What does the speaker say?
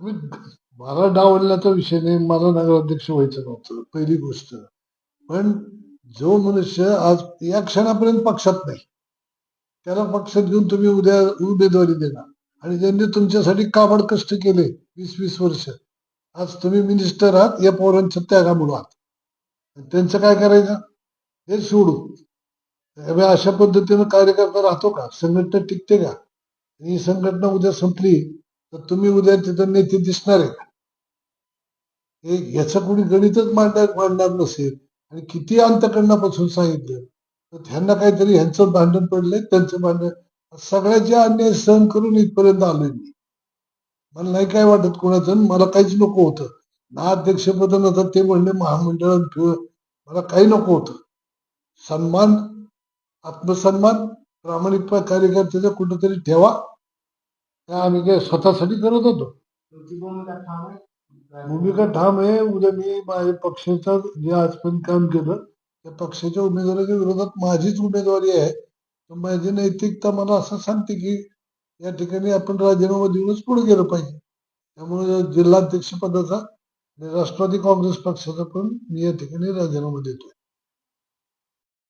मी मला डावलण्याचा विषय नाही मला नगराध्यक्ष व्हायचं नव्हतं पहिली गोष्ट. पण जो मनुष्य आज या क्षणापर्यंत पक्षात नाही त्याला पक्षात घेऊन तुम्ही उद्या उमेदवारी देणार. आणि ज्यांनी तुमच्यासाठी काबड कष्ट केले वीस वीस वर्ष आज तुम्ही मिनिस्टर आहात या पोरांच्या त्यागामुळे आहात. त्यांचं काय करायचं? हे सोडू. अशा पद्धतीनं कार्यकर्ता राहतो का? संघटना टिकते का? ही संघटना उद्या संपली तर तुम्ही उद्या तिथं नेते दिसणार आहे हे याचं कोणी गणितच मांडणार मांडणार नसेल. आणि किती अंतकरणापासून सांगितलं? तर त्यांना काहीतरी ह्यांचं भांडण पडलंय त्यांचं भांडण. सगळ्याचे अन्याय सहन करून इथपर्यंत आलोय मी. मला नाही काय वाटत कोणाचं मला काहीच नको होतं. ना अध्यक्षपद नव्हतं ते म्हणले महामंडळात ठेव मला काही नको होतं. सन्मान आत्मसन्मान प्रामाणिक कार्यकर्त्याचा कुठंतरी ठेवा. त्या आम्ही काय स्वतःसाठी करत होतो तुमची भूमिका ठाम आहे भूमिका ठाम आहे उद्या मी माझ्या पक्षाचं जे आजपर्यंत काम केलं त्या पक्षाच्या उमेदवाराच्या विरोधात माझीच उमेदवारी आहे तर माझी नैतिकता मला असं सांगते की या ठिकाणी आपण राजीनामा देऊनच पुढे गेलं पाहिजे त्यामुळे जिल्हाध्यक्षपदाचा आणि राष्ट्रवादी काँग्रेस पक्षाचा पण मी या ठिकाणी राजीनामा देतोय